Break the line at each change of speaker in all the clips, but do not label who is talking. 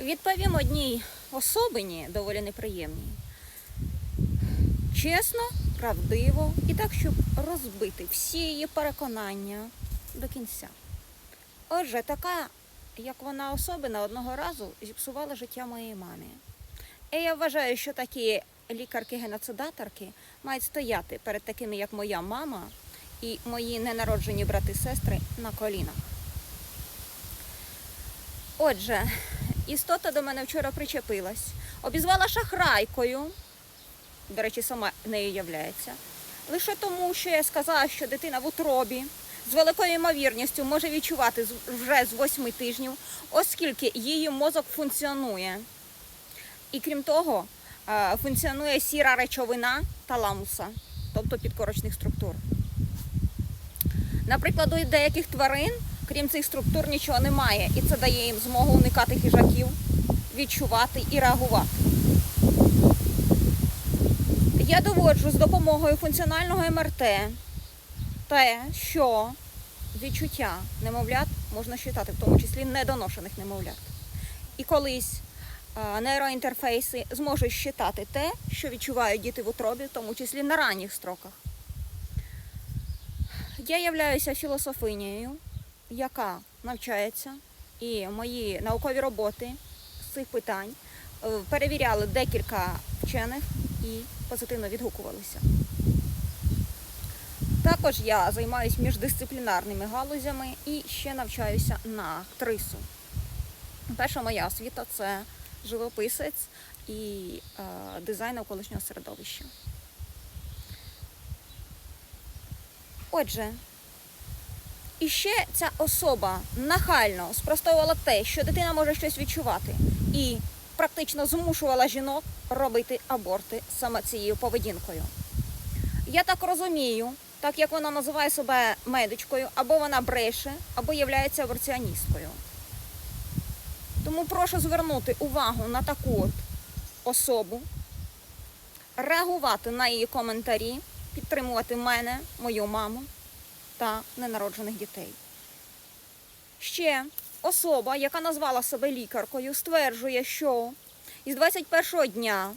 Відповім одній особині, доволі неприємній. Чесно, правдиво і так, щоб розбити всі її переконання до кінця. Отже, така, як вона особина, одного разу зіпсувала життя моїй мамі. І я вважаю, що такі лікарки-геноцидаторки мають стояти перед такими, як моя мама і мої ненароджені брати-сестри на колінах. Отже, істота до мене вчора причепилась, обізвала шахрайкою, до речі, сама нею являється, лише тому, що я сказала, що дитина в утробі з великою ймовірністю може відчувати вже з восьми тижнів, оскільки її мозок функціонує. І крім того, функціонує сіра речовина таламуса, тобто підкорочних структур. Наприклад, у деяких тварин, крім цих структур, нічого немає, і це дає їм змогу уникати хижаків, відчувати і реагувати. Я доводжу з допомогою функціонального МРТ те, що відчуття немовлят можна считати, в тому числі недоношених немовлят. І колись нейроінтерфейси зможуть считати те, що відчувають діти в утробі, в тому числі на ранніх строках. Я являюся філософинею, яка навчається, і мої наукові роботи з цих питань е, перевіряли декілька вчених і позитивно відгукувалися. Також я займаюся міждисциплінарними галузями і ще навчаюся на актрису. Перша моя освіта це живописець і е, дизайн навколишнього середовища. Отже, і ще ця особа нахально спростовувала те, що дитина може щось відчувати, і практично змушувала жінок робити аборти саме цією поведінкою. Я так розумію, так як вона називає себе медичкою, або вона бреше, або є аборціоністкою. Тому прошу звернути увагу на таку от особу, реагувати на її коментарі, підтримувати мене, мою маму та ненароджених дітей. Ще особа, яка назвала себе лікаркою, стверджує, що із 21-го дня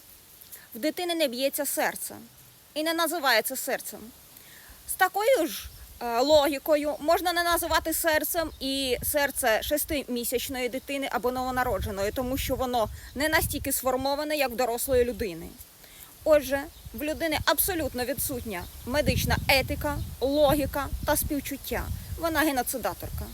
в дитини не б'ється серце і не називає це серцем. З такою ж е, логікою можна не називати серцем і серце шестимісячної дитини або новонародженої, тому що воно не настільки сформоване, як в дорослої людини. Отже, в людини абсолютно відсутня медична етика, логіка та співчуття. Вона геноцидаторка.